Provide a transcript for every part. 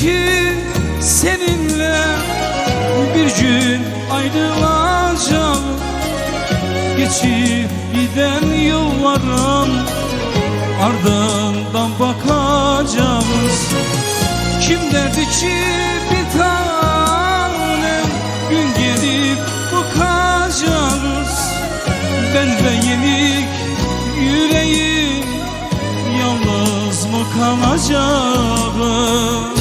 Ki seninle bir gün ayrılacağım. Geçip giden yılların ardından bakacağız. Kim derdi ki bir tanem gün gelip bakacağız. Ben ve yenik yüreğim yalnız mı kalacağım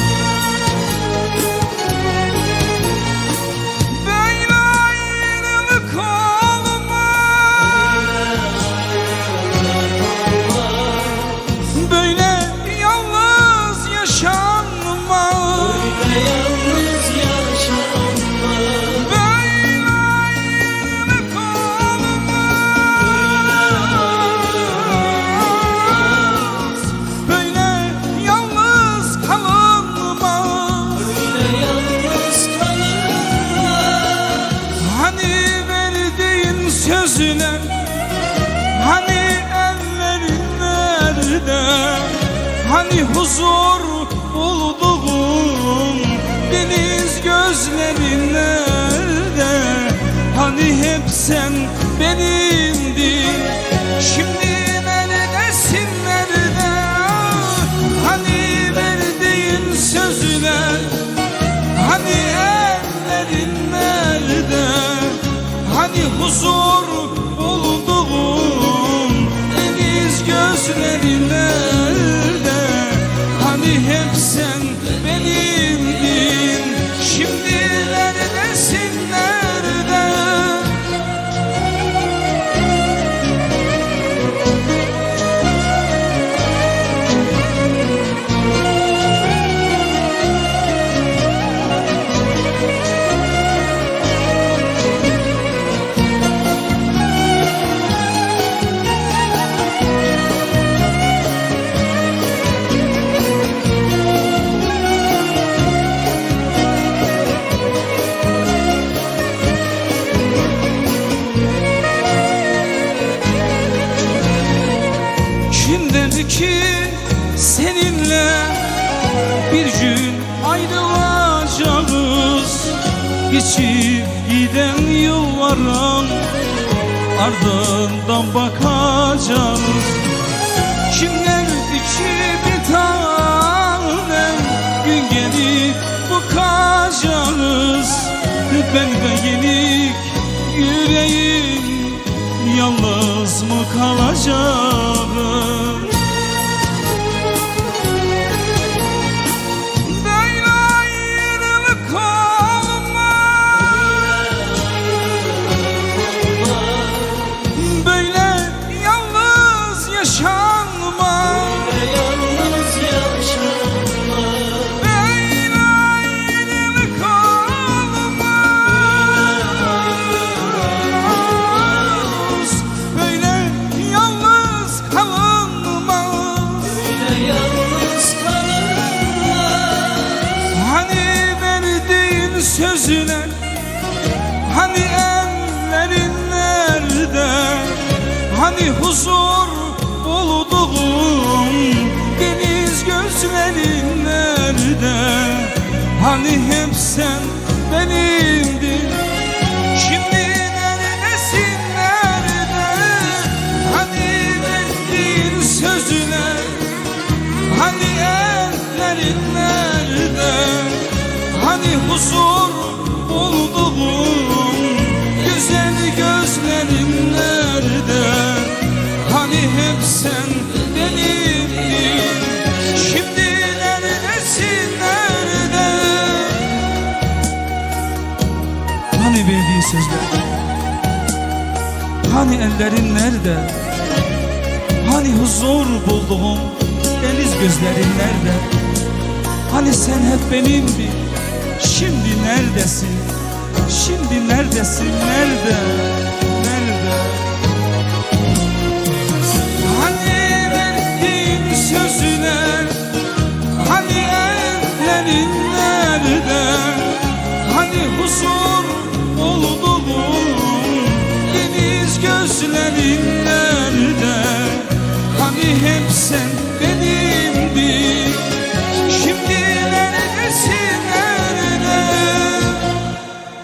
sözüne Hani ellerin nerede? Hani huzur bulduğum Deniz gözlerin nerede? Hani hep sen benimdin Şimdi huzur bulduğum Deniz gözlerin Kim dedi ki seninle bir gün ayrılacağız? Geçip giden yılların ardından bakacağız. Kim derdi ki bir tanem? Gün gelip bakacağız. Ben ve yenik yüreğim yalnız mı kalacağım? Böyle Böyle yalnız yaşanma sözüne Hani ellerin nerede? Hani huzur bulduğum Deniz gözlerin nerede? Hani hep sen benimdin. Şimdi neredesin nerede? Hani verdiğin sözüne Hani ellerin nerede huzur bulduğum Güzel gözlerin nerede? Hani hep sen benimdin Şimdi neredesin nerede? Hani verdiğin sözler? Hani ellerin nerede? Hani huzur bulduğum deniz gözlerin nerede? Hani sen hep benimdin Şimdi neredesin? Şimdi neredesin? Nerede?